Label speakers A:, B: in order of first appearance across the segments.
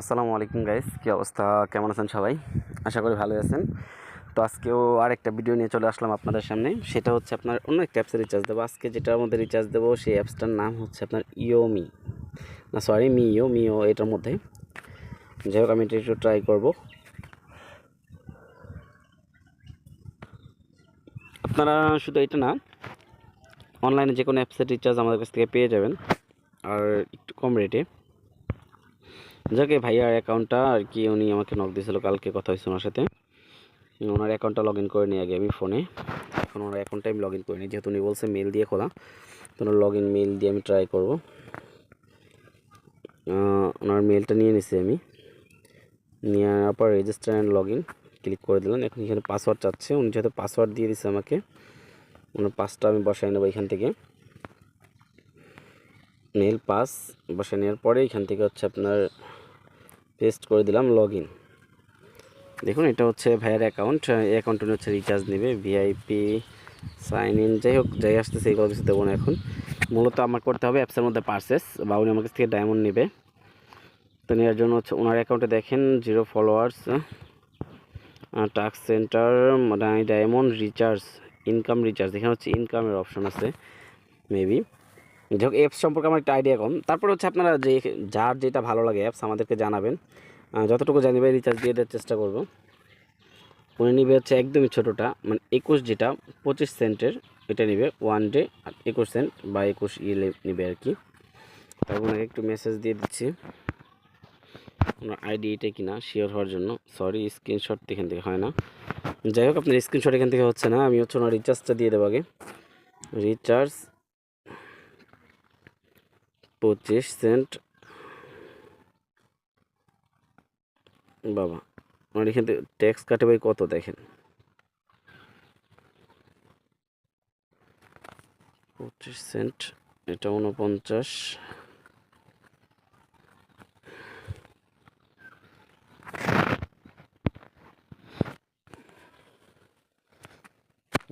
A: আসসালামু আলাইকুম গাইস কী অবস্থা? কেমন আছেন সবাই? আশা করি ভালো আছেন। তো আজকেও আরেকটা ভিডিও নিয়ে চলে আসলাম আপনাদের সামনে। সেটা হচ্ছে আপনার অন্য একটা অ্যাপসে রিচার্জ দেবো। আজকে যেটার মধ্যে রিচার্জ দেবো, সেই অ্যাপসটার নাম হচ্ছে আপনার ইওমি না সরি মি মিও মিও এটার মধ্যে। যাই হোক, আমি এটা একটু ট্রাই করব। আপনারা শুধু এটা না অনলাইনে যে কোনো অ্যাপসের রিচার্জ আমাদের কাছ থেকে পেয়ে যাবেন। আর একটু কম রেটে যাকে ভাইয়ার অ্যাকাউন্টটা আর কি উনি আমাকে নক দিয়েছিল কালকে, কথা হয়েছে ওনার সাথে। ওনার অ্যাকাউন্টটা লগ ইন করে নিই আগে আমি ফোনে এখন ওনার অ্যাকাউন্টটা আমি লগ ইন করে নিই, যেহেতু উনি বলছে মেল দিয়ে খোলা, তো ওনার লগ ইন মেল দিয়ে আমি ট্রাই করব। ওনার মেলটা নিয়ে নিছি আমি। নিয়ে নেওয়ার পর register and log in click করে দিলাম এখন এখানে পাসওয়ার্ড চাচ্ছে, উনি যেহেতু পাসওয়ার্ড দিয়ে দিচ্ছে আমাকে, ওনার পাসটা আমি বসাই নেব এখান থেকে। মেল পাস বসে নেওয়ার পরে এখান থেকে হচ্ছে আপনার পেস্ট করে দিলাম লগ ইন দেখুন, এটা হচ্ছে ভাইয়ের অ্যাকাউন্ট এই অ্যাকাউন্টে হচ্ছে রিচার্জ নেবে ভিআইপি সাইন ইন যাই হোক, যাই আসতেছে এইগুলো কিছু দেবো না এখন। মূলত আমার করতে হবে অ্যাপসের মধ্যে পার্সেস বা উনি আমার কাছ থেকে ডায়মন্ড নেবে। তো নেওয়ার জন্য হচ্ছে ওনার অ্যাকাউন্টে দেখেন zero followers task centre diamond recharge income recharge এখানে হচ্ছে ইনকামের অপশন আছে মেবি যাই হোক অ্যাপস সম্পর্কে আমার একটা আইডিয়া কম। তারপর হচ্ছে আপনারা যে যার যেটা ভালো লাগে অ্যাপস আমাদেরকে জানাবেন। যতটুকু জানি ভাই রিচার্জ দিয়ে দেওয়ার চেষ্টা করব। উনি নিবে হচ্ছে একদমই ছোটোটা মানে একুশ যেটা, পঁচিশ সেন্টের এটা নিবে ওয়ান ডে আর একুশ সেন্ট বা একুশ ইয়ে নিবে আর কি। তারপর ওনাকে একটু মেসেজ দিয়ে দিচ্ছি। ওনার আইডি এটা কিনা শিওর হওয়ার জন্য। সরি স্ক্রিনশট এখান থেকে হয় না। যাই হোক, আপনার স্ক্রিনশট এখান থেকে হচ্ছে না, আমি হচ্ছে ওনার রিচার্জটা দিয়ে দেবো আগে। রিচার্জ পঁচিশ সেন্ট। বাবা, আমার এখান থেকে ট্যাক্স কাটে ভাই কত দেখেন? পঁচিশ সেন্ট, এটা উনপঞ্চাশ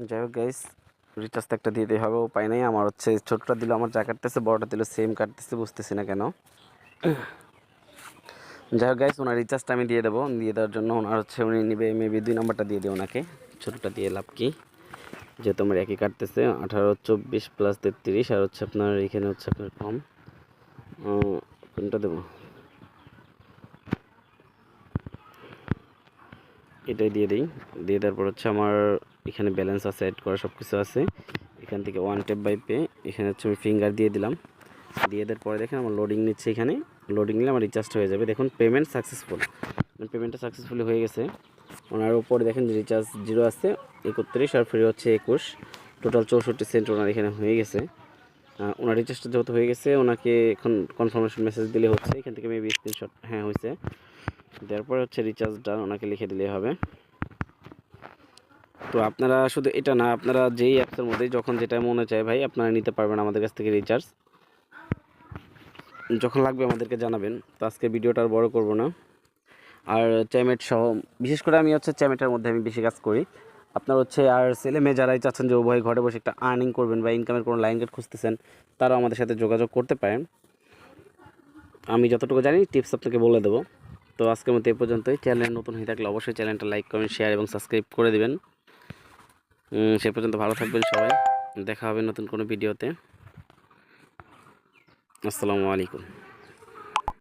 A: যাই হোক গাইস রিচার্জ তো একটা দিয়ে দিতে হবে উপায় নেই। আমার হচ্ছে ছোটটা দিল, আমার যা কাটতেছে, বড়টা দিল সেম কাটতেছে, বুঝতেছি না কেন। যাই হোক গাইস ওনার রিচার্জটা আমি দিয়ে দেবো। দিয়ে দেওয়ার জন্য ওনার হচ্ছে উনি নিবে মেবি দুই নম্বরটা দিয়ে দিই ওনাকে। ছোটোটা দিয়ে লাভ কি? যেহেতু আমার একই কাটতেছে, আঠারো, চব্বিশ প্লাস তেত্রিশ, আর হচ্ছে আপনার এখানে হচ্ছে আপনার কম। কোনটা দেবো? এটাই দিয়ে দিই। দিয়ে দেওয়ার পর হচ্ছে আমার এখানে ব্যালেন্স আছে অ্যাড করা সব কিছু আছে। এখান থেকে ওয়ান টেপ বাই পে এখানে হচ্ছে আমি ফিঙ্গার দিয়ে দিলাম। দিয়ে দেওয়ার পরে দেখেন আমার লোডিং নিচ্ছে এখানে। লোডিং নিলে আমার রিচার্জটা হয়ে যাবে। দেখুন পেমেন্ট সাকসেসফুল পেমেন্টটা সাকসেসফুলি হয়ে গেছে। ওনার উপরে দেখেন রিচার্জ জিরো আছে, একত্রিশ আর ফ্রি হচ্ছে একুশ। টোটাল চৌষট্টি সেন্ট ওনার এখানে হয়ে গেছে। ওনার রিচার্জটা যেহেতু হয়ে গেছে, ওনাকে এখন কনফার্মেশন মেসেজ দিলে হচ্ছে। এখান থেকে মেবি স্ক্রিনশট হ্যাঁ হয়েছে। দেওয়ার পরে হচ্ছে রিচার্জটা ওনাকে লিখে দিলেই হবে। তো আপনারা শুধু এটা না, আপনারা যেই অ্যাপসের মধ্যেই যখন যেটা মনে চায় ভাই, আপনারা নিতে পারবেন আমাদের কাছ থেকে রিচার্জ যখন লাগবে আমাদেরকে জানাবেন, তো আজকে ভিডিওটা আর বড় করব না। আর চ্যামেট সহ, বিশেষ করে আমি হচ্ছে চ্যামেটের মধ্যে আমি বেশি কাজ করি। আপনার হচ্ছে আর ছেলে মেয়ে যারাই চাচ্ছেন যে উভয় ঘরে বসে একটা আর্নিং করবেন বা ইনকামের কোনো লাইন গেট খুঁজতেছেন, তারাও আমাদের সাথে যোগাযোগ করতে পারেন। আমি যতটুকু জানি টিপস আপনাকে বলে দেবো। তো আজকের মতো এই পর্যন্তই। চ্যানেল নতুন হয়ে থাকলে অবশ্যই চ্যানেলটা লাইক কমেন্ট শেয়ার এবং সাবস্ক্রাইব করে দেবেন। সে পর্যন্ত ভালো থাকবেন সবাই। দেখা হবে নতুন কোনো ভিডিওতে। আসসালামু আলাইকুম।